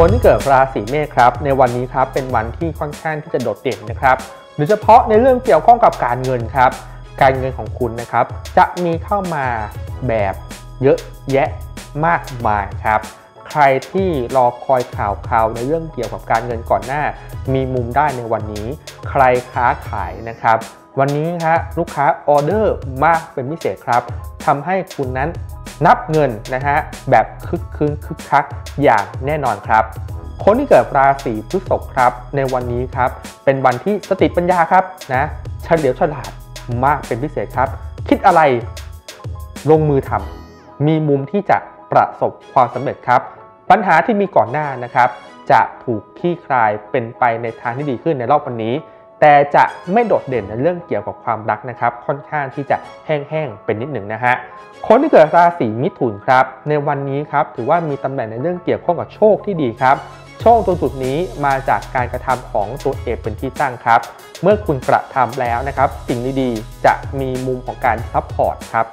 คนที่เกิดราศีเมษครับ ในวันนี้ครับเป็นวันที่ค่อนข้างที่จะโดดเด่นนะครับโดยเฉพาะในเรื่องเกี่ยวข้องกับการเงินครับ การเงินของคุณนะครับ จะมีเข้ามาแบบเยอะแยะมากมายครับ ใครที่รอคอยข่าวข่าวในเรื่องเกี่ยวกับการเงินก่อนหน้า มีมุมได้ในวันนี้ ใครค้าขายนะครับ วันนี้ฮะลูกค้าออเดอร์มากเป็นพิเศษครับทำให้คุณนั้น นับเงินนะฮะแบบคึกคืนคึกคักอย่างแน่นอนครับ คนที่เกิดราศีพฤษภครับ ในวันนี้ครับ เป็นวันที่สติปัญญาครับนะเฉลียวฉลาดมากเป็นพิเศษครับ คิดอะไรลงมือทำมีมุมที่จะประสบความสำเร็จครับ ปัญหาที่มีก่อนหน้านะครับ จะถูกคลี่คลายเป็นไปในทางที่ดีขึ้นในรอบวันนี้ แต่จะไม่โดดเด่นในเรื่องเกี่ยวกับความรักนะครับ ค่อนข้างที่จะแห้งๆเป็นนิดหนึ่งนะฮะคนที่เกิดราศีมิถุนครับ ในวันนี้ครับถือว่ามีตำแหน่งในเรื่องเกี่ยวข้องกับโชคที่ดีครับ โชคตรงจุดนี้มาจากการกระทำของตัวเอกเป็นที่ตั้งครับ เมื่อคุณกระทำแล้วนะครับ สิ่งดีๆจะมีมุมของการซัพพอร์ตครับ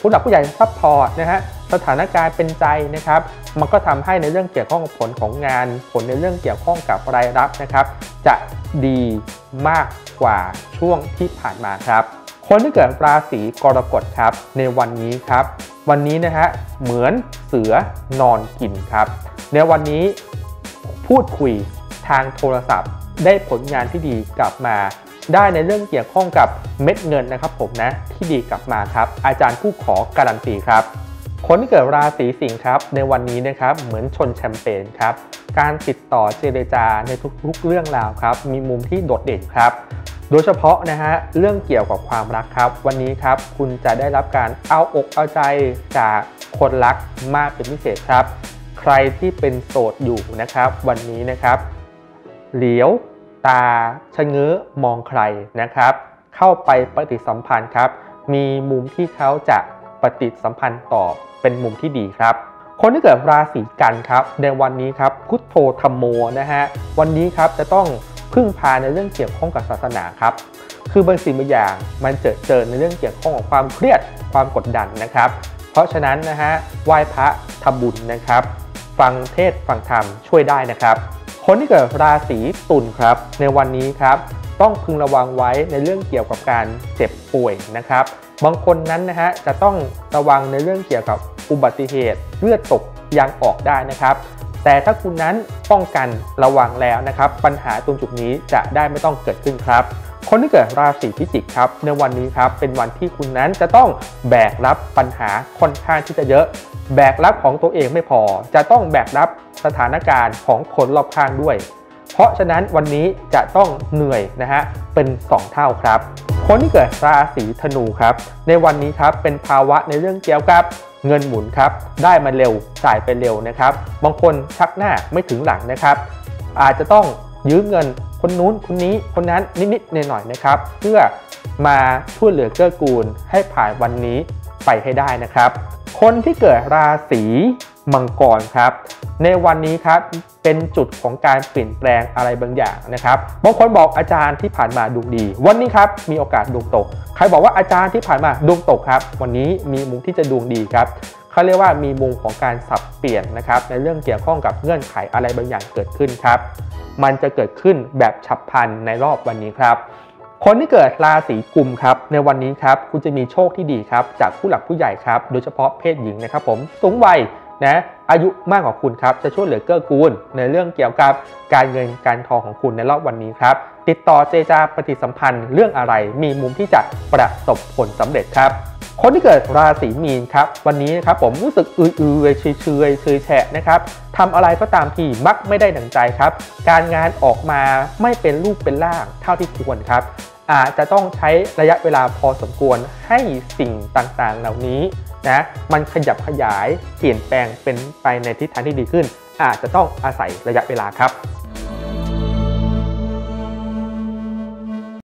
ผู้หลักผู้ใหญ่ซัพพอร์ตนะฮะ สถานการณ์เป็นใจนะครับ มันก็ทำให้ในเรื่องเกี่ยวข้องกับผลของงาน ผลในเรื่องเกี่ยวข้องกับรายรับนะครับ จะดีมากกว่าช่วงที่ผ่านมาครับ คนที่เกิดราศีกรกฎครับในวันนี้ครับ วันนี้นะฮะเหมือนเสือนอนกินครับ ในวันนี้พูดคุยทางโทรศัพท์ ได้ผลงานที่ดีกลับมาได้ในเรื่องเกี่ยวข้องกับเม็ดเงินนะครับผมนะที่ดีกลับมาครับ อาจารย์ผู้ขอการันตีครับ คนที่เกิดราศีสิงห์ครับในวันนี้นะครับเหมือนชนแชมเปญครับการติดต่อเจรจาในทุกๆเรื่องราวครับมีมุมที่โดดเด่นครับ โดยเฉพาะนะฮะเรื่องเกี่ยวกับความรักครับ วันนี้ครับคุณจะได้รับการเอาอกเอาใจจากคนรักมากเป็นพิเศษครับ ใครที่เป็นโสดอยู่นะครับ วันนี้นะครับ เหลียวตาชะเง้อมองใครนะครับ เข้าไปปฏิสัมพันธ์ครับ มีมุมที่เขาจะปฏิสัมพันธ์ต่อ เป็นมุมที่ดีครับ คนที่เกิดราศีกันครับในวันนี้ครับพุทโธธรรมโมนะฮะวันนี้ครับจะต้องพึ่งพาในเรื่องเกี่ยวข้องกับศาสนาครับคือบางสิ่งบางอย่างมันเจอเจอในเรื่องเกี่ยวข้องกับความเครียดความกดดันนะครับ เพราะฉะนั้นนะฮะไหว้พระทำบุญนะครับ ฟังเทศฟังธรรมช่วยได้นะครับ คนที่เกิดราศีตุลครับ ในวันนี้ครับต้องพึงระวังไว้ในเรื่องเกี่ยวกับการเจ็บป่วยนะครับ บางคนนั้นนะฮะจะต้องระวังในเรื่องเกี่ยวกับ อุบัติเหตุเลือดตกยางออกได้นะครับ แต่ถ้าคุณนั้นป้องกันระวังแล้วนะครับ ปัญหาตรงจุดนี้จะได้ไม่ต้องเกิดขึ้นครับ คนที่เกิดราศีพิจิกครับในวันนี้ครับเป็นวันที่คุณนั้นจะต้องแบกรับปัญหาค่อนข้างที่จะเยอะ แบกรับของตัวเองไม่พอ จะต้องแบกรับสถานการณ์ของคนรอบข้างด้วย เพราะฉะนั้นวันนี้จะต้องเหนื่อยนะฮะเป็น 2 เท่าครับคนที่เกิดราศีธนูครับ ในวันนี้ครับเป็นภาวะในเรื่องเกี่ยวกับ เงินหมุนครับได้มาเร็วจ่ายไปเร็วนะครับบางคนชักหน้าไม่ถึงหลังนะครับ อาจจะต้องยืมเงินคนนู้นคนนี้คนนั้นนิดๆหน่อยๆนะครับ เพื่อมาช่วยเหลือเกื้อกูลให้ผ่านวันนี้ไปให้ได้นะครับ คนที่เกิดราศี มังกรครับ ในวันนี้ครับเป็นจุดของการเปลี่ยนแปลงอะไรบางอย่างนะครับบางคนบอกอาจารย์ที่ผ่านมาดวงดี วันนี้ครับมีโอกาสดวงตก ใครบอกว่าอาจารย์ที่ผ่านมาดวงตกครับ วันนี้มีมุมที่จะดวงดีครับเขาเรียกว่ามีมุมของการสับเปลี่ยนนะครับในเรื่องเกี่ยวข้องกับเงื่อนไขอะไรบางอย่างเกิดขึ้นครับ มันจะเกิดขึ้นแบบฉับพลันในรอบวันนี้ครับคนที่เกิดราศีกุมครับในวันนี้ครับคุณจะมีโชคที่ดีครับจากผู้หลักผู้ใหญ่ครับโดยเฉพาะเพศหญิงนะครับผมสูงวัย นะอายุมากกว่าคุณครับจะช่วยเหลือเกื้อกูล ในเรื่องเกี่ยวกับการเงินการทองของคุณในรอบวันนี้ครับ ติดต่อเจจาปฏิสัมพันธ์เรื่องอะไรมีมุมที่จะประสบผลสำเร็จครับคนที่เกิดราศีมีนครับวันนี้นะครับผมรู้สึกอืออือเฉยเฉยเฉยแฉะนะครับทำอะไรก็ตามที่มักไม่ได้ดังใจครับ การงานออกมาไม่เป็นรูปเป็นร่างเท่าที่ควรครับอาจจะต้องใช้ระยะเวลาพอสมควรให้สิ่งต่างๆ เหล่านี้ นะมันขยับขยายเปลี่ยนแปลงเป็นไปในทิศทางที่ดีขึ้น อาจจะต้องอาศัยระยะเวลาครับ